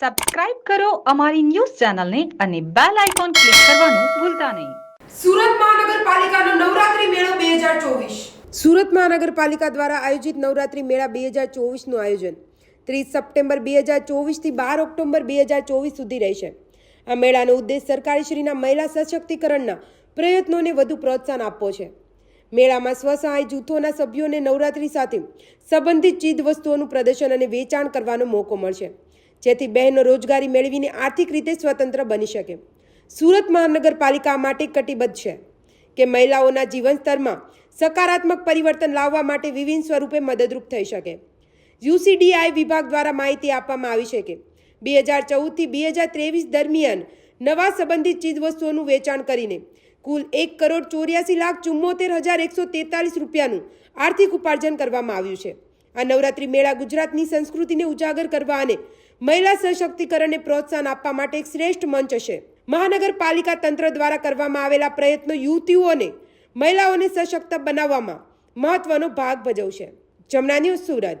Subscribe કરો અમારી news ચેનલને અને બેલ આઇકોન ક્લિક કરવાનું ભૂલતા નહીં. સુરત મહાનગરપાલિકાનો નવરાત્રી મેળો બે હજાર ચોવીસ. સુરત મહાનગરપાલિકા દ્વારા આયોજિત નવરાત્રી મેળા બે હજાર ચોવીસનું આયોજન. ત્રીસ સપ્ટેમ્બર બે હજાર ચોવીસથી બાર ઓક્ટોબર બે હજાર ચોવીસ સુધી રહેશે. આ મેળાનો ઉદ્દેશ સરકારીશ્રીના મહિલા સશક્તિકરણના પ્રયત્નોને વધુ પ્રોત્સાહન આપવો છે. મેળામાં સ્વસહાય જૂથોના સભ્યોને નવરાત્રી સાથે સંબંધિત ચીજ વસ્તુઓનું પ્રદર્શન અને વેચાણ કરવાનો મોકો મળશે. જેથી બહેનો રોજગારી મેળવીને આર્થિક રીતે સ્વતંત્ર બની શકે. સુરત મહાનગરપાલિકા માટે કટિબદ્ધ છે કે મહિલાઓના જીવન સ્તરમાં સકારાત્મક પરિવર્તન લાવવા માટે વિવિધ સ્વરૂપે મદદરૂપ થઈ શકે. યુસીડીઆઈ વિભાગ દ્વારા માહિતી આપવામાં આવી છે કે બે હજાર ચૌદથી બે હજાર ત્રેવીસ દરમિયાન નવા સંબંધિત ચીજવસ્તુઓનું વેચાણ કરીને કુલ એક કરોડ ચોર્યાસી લાખ ચુમ્મોતેર હજાર એકસો તેતાલીસ રૂપિયાનું આર્થિક ઉપાર્જન કરવામાં આવ્યું છે. આ નવરાત્રી મેળા ગુજરાતની સંસ્કૃતિને ઉજાગર કરવા અને મહિલા સશક્તિકરણને પ્રોત્સાહન આપવા માટે એક શ્રેષ્ઠ મંચ હશે. મહાનગરપાલિકા તંત્ર દ્વારા કરવામાં આવેલા પ્રયત્નો યુવતીઓને મહિલાઓને સશક્ત બનાવવામાં મહત્વનો ભાગ ભજવશે. જમના ન્યૂઝ સુરત.